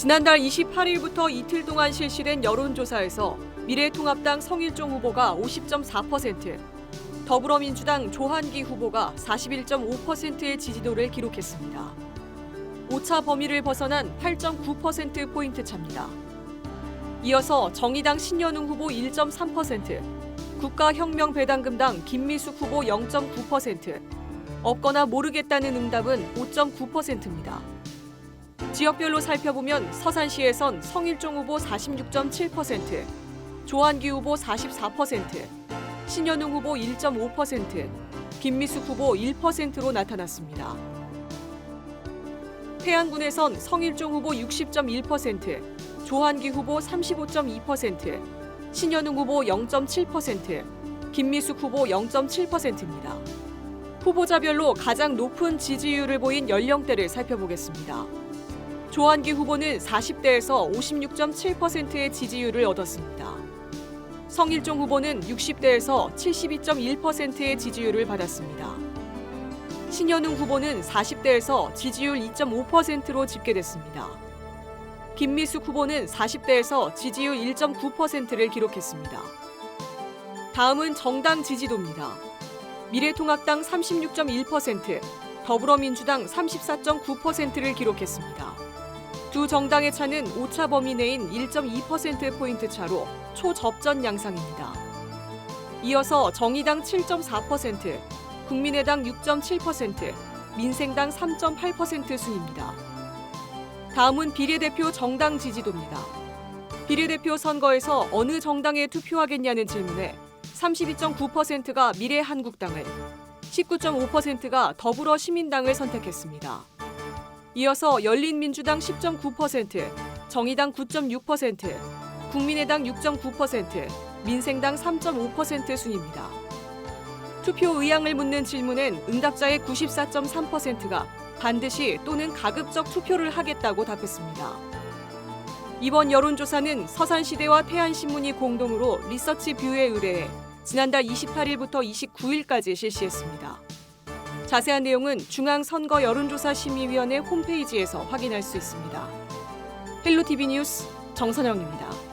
지난달 28일부터 이틀 동안 실시된 여론조사에서 미래통합당 성일종 후보가 50.4%, 더불어민주당 조한기 후보가 41.5%의 지지도를 기록했습니다. 오차 범위를 벗어난 8.9%포인트 차입니다. 이어서 정의당 신현웅 후보 1.3%, 국가혁명배당금당 김미숙 후보 0.9%, 없거나 모르겠다는 응답은 5.9%입니다. 지역별로 살펴보면 서산시에선 성일종 후보 46.7%, 조한기 후보 44%, 신현웅 후보 1.5%, 김미숙 후보 1%로 나타났습니다. 태안군에선 성일종 후보 60.1%, 조한기 후보 35.2%, 신현웅 후보 0.7%, 김미숙 후보 0.7%입니다. 후보자별로 가장 높은 지지율을 보인 연령대를 살펴보겠습니다. 조한기 후보는 40대에서 56.7%의 지지율을 얻었습니다. 성일종 후보는 60대에서 72.1%의 지지율을 받았습니다. 신현웅 후보는 40대에서 지지율 2.5%로 집계됐습니다. 김미숙 후보는 40대에서 지지율 1.9%를 기록했습니다. 다음은 정당 지지도입니다. 미래통합당 36.1%, 더불어민주당 34.9%를 기록했습니다. 두 정당의 차는 오차 범위 내인 1.2%포인트 차로 초접전 양상입니다. 이어서 정의당 7.4%, 국민의당 6.7%, 민생당 3.8% 순입니다. 다음은 비례대표 정당 지지도입니다. 비례대표 선거에서 어느 정당에 투표하겠냐는 질문에 32.9%가 미래한국당을, 19.5%가 더불어시민당을 선택했습니다. 이어서 열린민주당 10.9%, 정의당 9.6%, 국민의당 6.9%, 민생당 3.5% 순입니다. 투표 의향을 묻는 질문엔 응답자의 94.3%가 반드시 또는 가급적 투표를 하겠다고 답했습니다. 이번 여론조사는 서산시대와 태안신문이 공동으로 리서치 뷰에 의뢰해 지난달 28일부터 29일까지 실시했습니다. 자세한 내용은 중앙선거 여론조사 심의위원회 홈페이지에서 확인할 수 있습니다. 헬로티비 뉴스 정선영입니다.